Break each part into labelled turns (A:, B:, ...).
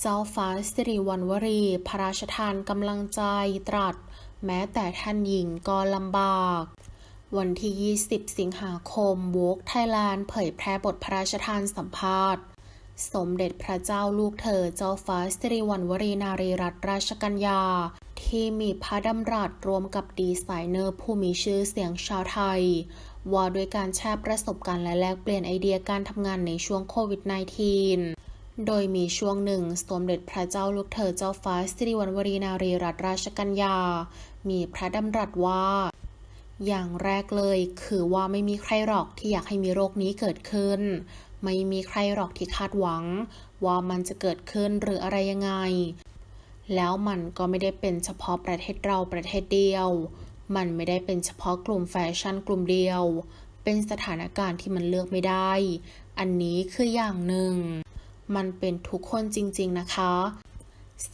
A: เจ้าฟ้าสิริวัณวรี พระราชทานกำลังใจตรัส แม้แต่ท่านหญิงก็ลำบาก วันที่ 20 สิงหาคมวกไทยแลนด์เผยแพร่บทพระราชทานสัมภาษณ์ สมเด็จพระเจ้าลูกเธอเจ้าฟ้าสิริวัณวรีนารีรัตนราชกัญญา ที่มีพระดำรัสรวมกับดีไซเนอร์ผู้มีชื่อเสียงชาวไทยว่าด้วยการแชร์ประสบการณ์และแลกเปลี่ยนไอเดียการทำงานในช่วงโควิด -19 โดยมีช่วงหนึ่งสมเด็จพระเจ้าลูกเธอเจ้าฟ้าสิริวัณวรีนารีรัตนราชกัญญา มีพระดำรัสว่า อย่างแรกเลยคือว่าไม่มีใครหรอกที่อยากให้มีโรคนี้เกิดขึ้น ไม่มีใครหรอกที่คาดหวัง ว่ามันจะเกิดขึ้นหรืออะไรยังไง แล้วมันก็ไม่ได้เป็นเฉพาะประเทศเราประเทศเดียว มันไม่ได้เป็นเฉพาะกลุ่มแฟชั่นกลุ่มเดียว เป็นสถานการณ์ที่มันเลือกไม่ได้ อันนี้คืออย่างหนึ่ง มันเป็นทุกคนจริง ๆ นะคะ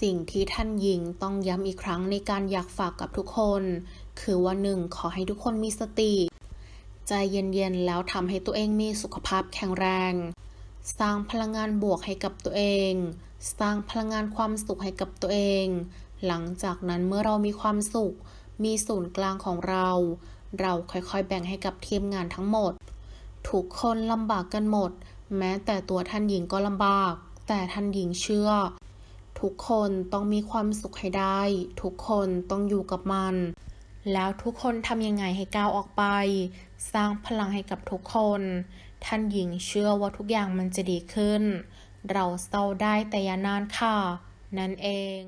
A: สิ่งที่ท่านหญิงต้องย้ำอีกครั้งในการอยากฝากกับทุกคน คือว่าหนึ่งขอให้ทุกคนมีสติ ใจเย็น ๆ แล้วทำให้ตัวเองมีสุขภาพแข็งแรง สร้างพลังงานบวกให้กับตัวเอง สร้างพลังงานความสุขให้กับตัวเอง หลังจากนั้นเมื่อเรามีความสุข มีศูนย์กลางของเรา เราค่อยๆ แบ่งให้กับทีมงานทั้งหมดทุกคนลำบากกันหมด แม้แต่ตัวท่านหญิงก็ลำบาก แต่ท่านหญิงเชื่อ ทุกคนต้องมีความสุขให้ได้ ทุกคนต้องอยู่กับมัน แล้วทุกคนทำยังไงให้ก้าวออกไป สร้างพลังให้กับทุกคน ท่านหญิงเชื่อว่าทุกอย่างมันจะดีขึ้น เราเศร้าได้แต่อย่านานค่ะ นั่นเอง